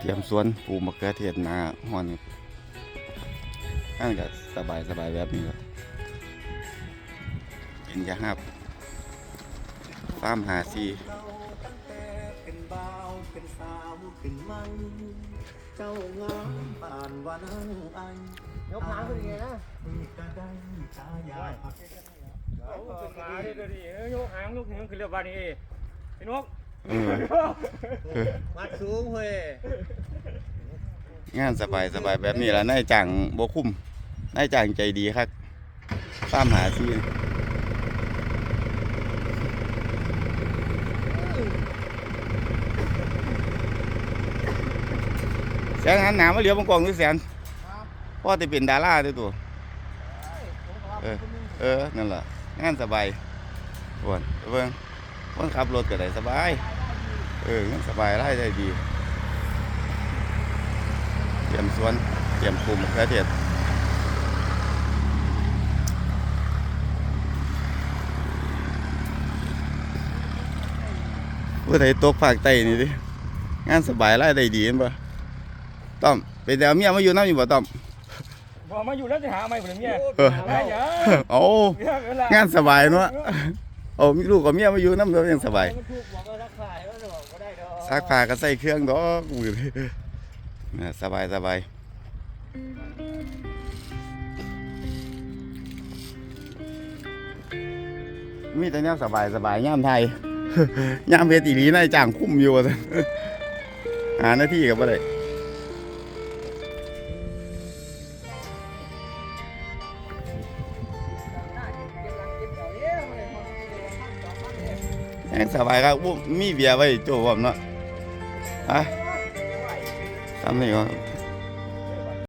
เตรียมสวนปลูกมะเขือเทศนาฮอนอันก็สบายสบายแบบนี้ครับกินยาฮับฟาร์มหาซีตั้งแต่เป็นบ่าวเป็นสาวเป็นมังเจ้างามปานวานังอันยกหางขึ้นยังไงนะมีกระได้ชายาพักเอาขึ้นมาดิดูดิเอ้ยยกหางลูกหนึ่งคือเรียกว่านี่ไอ้นก เออมัดสูงเว้ยงานสบายสบายแบบนี้ละนายจ้างบ่คุ้มนายจ้างใจดีครับฟาร์มหาซีแสนหันหนามาเหลียวบางกองด้วยแสนพ่อจะเป็นดาราด้วยตัวเออเออนั่นแหละงานสบายปวนเบิ่งคนขับรถก็ได้สบายเอองานสบายไล่ได้ดี เตรียมสวน เตรียมปลูกมะเขือเทศผู้ใดตกภาคใต้นี่ดิงานสบายไล่ได้ดีเห็นปะต้อมไปแต่เอาเมียมาอยู่น้ำอยู่บ่ต้อมบอกมาอยู่แล้วจะหาไม่ผมเนี่ยเออหาอย่าโอ้เรื่องเวลางานสบายเนาะโอ้มีลูกกับเมียมาอยู่น้ำเดียวยังสบาย ซักผ้าก็ใส่เครื่องดอกมือสบายสบายมีแต่เนี่ยสบายสบายย่ามไทยย่ามเพชรอีหลีนายจ่างคุ้มอยู่ว่าซั่นหาหน้าที่กับอะไร แห้งสบายครับมีเบียร์ไว้โจ้ผมเนาะอะทำนี่ก็